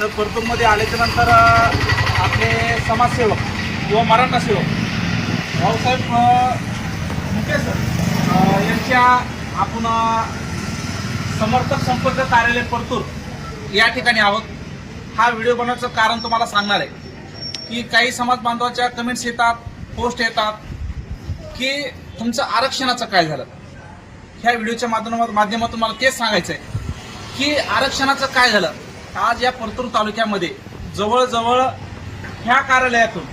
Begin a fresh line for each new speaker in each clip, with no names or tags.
तर परतूरमध्ये आल्याच्यानंतर आपले समाजसेवक किंवा मराठा सेवक भाऊसाहेब मुकेश सर यांच्या आपण समर्थक संपर्क कार्यालय परतूर या ठिकाणी आहोत. हा व्हिडिओ बनवण्याचं कारण तुम्हाला सांगणार आहे की काही समाज बांधवाच्या कमेंट्स येतात पोस्ट येतात की तुमचं आरक्षणाचं काय झालं. ह्या व्हिडिओच्या माध्यमात माध्यमातून मला तेच सांगायचं आहे की आरक्षणाचं काय झालं? आज या परतूर तालुक्यामध्ये जवळजवळ ह्या कार्यालयातून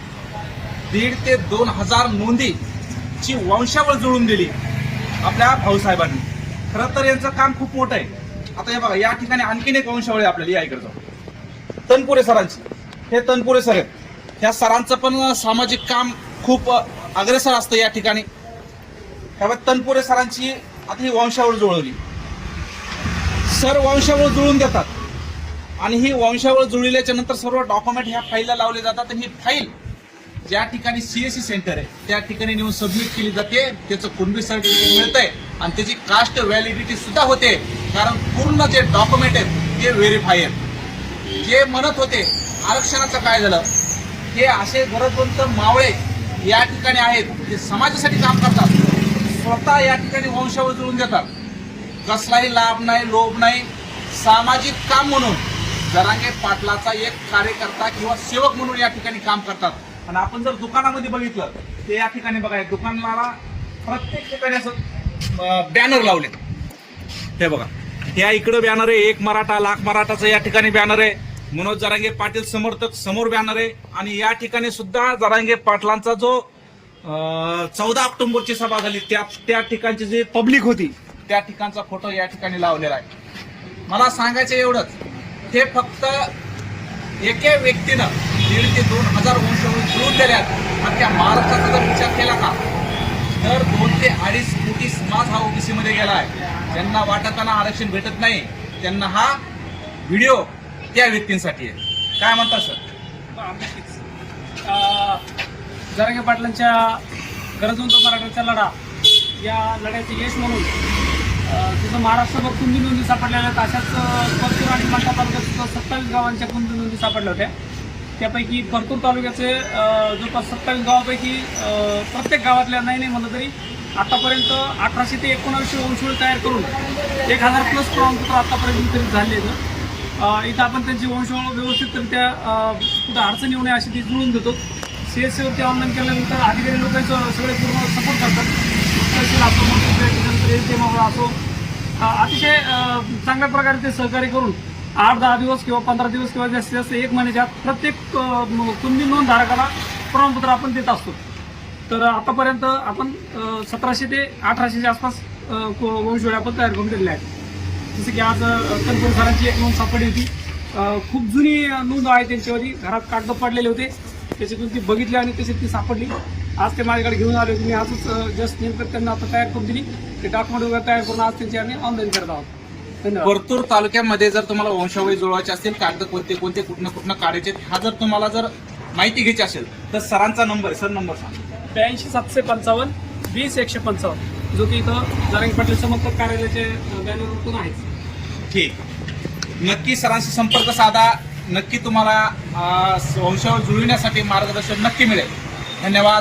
दीड ते दोन हजार नोंदीची वंशावळ जुळून दिली आपल्या भाऊसाहेबांनी. खरं तर यांचं काम खूप मोठं आहे. आता हे बघा या ठिकाणी आणखीन एक वंशावळ आहे आपल्याला या इकडे जाऊ तनपुरे सरांची. हे तनपुरे सर आहेत. ह्या सरांचं पण सामाजिक काम खूप अग्रेसर असतं या ठिकाणी. त्यामुळे तनपुरे सरांची आता ही वंशावळ जुळवली. सर वंशावळ जुळून देतात. आणि ही वंशावळ जुळल्याच्या नंतर सर्व डॉक्युमेंट ह्या फाईलला लावले जातात. आणि ही फाईल ज्या ठिकाणी सीएससी सेंटर आहे त्या ठिकाणी नेऊन सबमिट केली जाते. त्याचं कुणबी सर्टिफिकेट मिळतंय आणि त्याची कास्ट व्हॅलिडिटी सुद्धा होते. कारण पूर्ण जे डॉक्युमेंट आहेत ते व्हेरीफाय आहेत. जे म्हणत होते आरक्षणाचं काय झालं? हे असे गरजवंत मावळे या ठिकाणी आहेत जे समाजासाठी काम करतात. स्वतः या ठिकाणी वंशावळ जुळून देतात. कसलाही लाभ नाही लोभ नाही. सामाजिक काम म्हणून जरांगे पाटलाचा एक कार्यकर्ता किंवा सेवक म्हणून या ठिकाणी काम करतात. आणि आपण जर दुकानामध्ये बघितलं ते या ठिकाणी बघा दुकानाला प्रत्येक ठिकाणी असं बॅनर लावले हे बघा या इकडं बॅनर आहे एक मराठा लाख मराठाचं या ठिकाणी बॅनर आहे. मनोज जरांगे पाटील समर्थक समोर बॅनर आहे. आणि या ठिकाणी सुद्धा जरांगे पाटलांचा जो चौदा ऑक्टोबरची सभा झाली त्या त्या ठिकाणची जी पब्लिक होती त्या ठिकाणचा फोटो या ठिकाणी लावलेला आहे. मला सांगायचं एवढंच हे फक्त एका व्यक्तीनं दीड ते दोन हजार वंशावळ जुळून दिल्यात. अख्ख्या महाराष्ट्राचा जर विचार केला का तर दोन ते अडीच कोटी समाज हा ओबीसीमध्ये गेला आहे ज्यांना वाटताना आरक्षण भेटत नाही त्यांना हा व्हिडिओ त्या व्यक्तींसाठी आहे. काय म्हणता सर?
जरागे पाटलांच्या गरजवंत मराठ्याचा लढा या लढ्याचे यश म्हणून तिथं महाराष्ट्रभर कुंदी नोंदी सापडलेल्या आहेत. अशाच परतूर आणि मंठा तालुक्यात सत्तावीस गावांच्या कुंदी नोंदी सापडल्या होत्या. त्यापैकी परतूर तालुक्याचे जवळपास सत्तावीस गावापैकी प्रत्येक गावातल्या नाही नाही म्हणलं तरी आतापर्यंत अठराशे ते एकोणावीसशे वंशवळ तयार करून एक हजार प्लस प्रमाणपत्र आतापर्यंत वितरित झाले आहेत. इथं आपण त्यांची वंशवळ व्यवस्थितरित्या कुठं अडचण येऊ नये अशी ती जुळून देतो. सी एस सीवरती ऑनलाईन केल्यानंतर अधिकारी लोकांचं सगळे पूर्ण सपोर्ट करतात. त्याच्यानंतर एल टी असो अतिशय चांगल्या प्रकारे ते सहकार्य करून आठ दहा दिवस किंवा पंधरा दिवस किंवा जास्तीत जास्त एक महिन्याच्या आत प्रत्येक कुंदी नोंदधारकाला नोंद धारकाला प्रमाणपत्र आपण देत असतो. तर आतापर्यंत आपण सतराशे ते अठराशेच्या आसपास अ, आपण तयार करून दिलेल्या आहेत. जसं की आज तनपूर सरांची एक नोंद सापडली होती. खूप जुनी नोंद आहे त्यांच्यावरती. घरात कागद पडलेले होते. त्याच्यातून ती बघितली आणि त्याच्यात ती सापडली. आज ते माझ्याकडे घेऊन आले होते. मी आजच जस्ट नेमकं त्यांना आता तयार करून दिली. ते डॉक्युमेंट वगैरे तयार करून आज त्यांची आम्ही ऑनलाईन करत आहोत.
परतूर तालुक्यामध्ये जर तुम्हाला वंशावळी जुळवायचे असतील कागद कोणते कोणते कुठनं कुठनं काढायचे हा जर तुम्हाला जर माहिती घ्यायची असेल तर सरांचा नंबर सर नंबर सांगा.
ब्याऐंशी सातशे पंचावन्न वीस एकशे पंचावन्न. जो की इथं जरांग पाटील समर्थक कार्यालयाचे बॅनरवरून आहेच
ठीक. नक्की सरांशी संपर्क साधा. नक्की तुम्हाला वंशावळ जुळविण्यासाठी मार्गदर्शन नक्की मिळेल. धन्यवाद.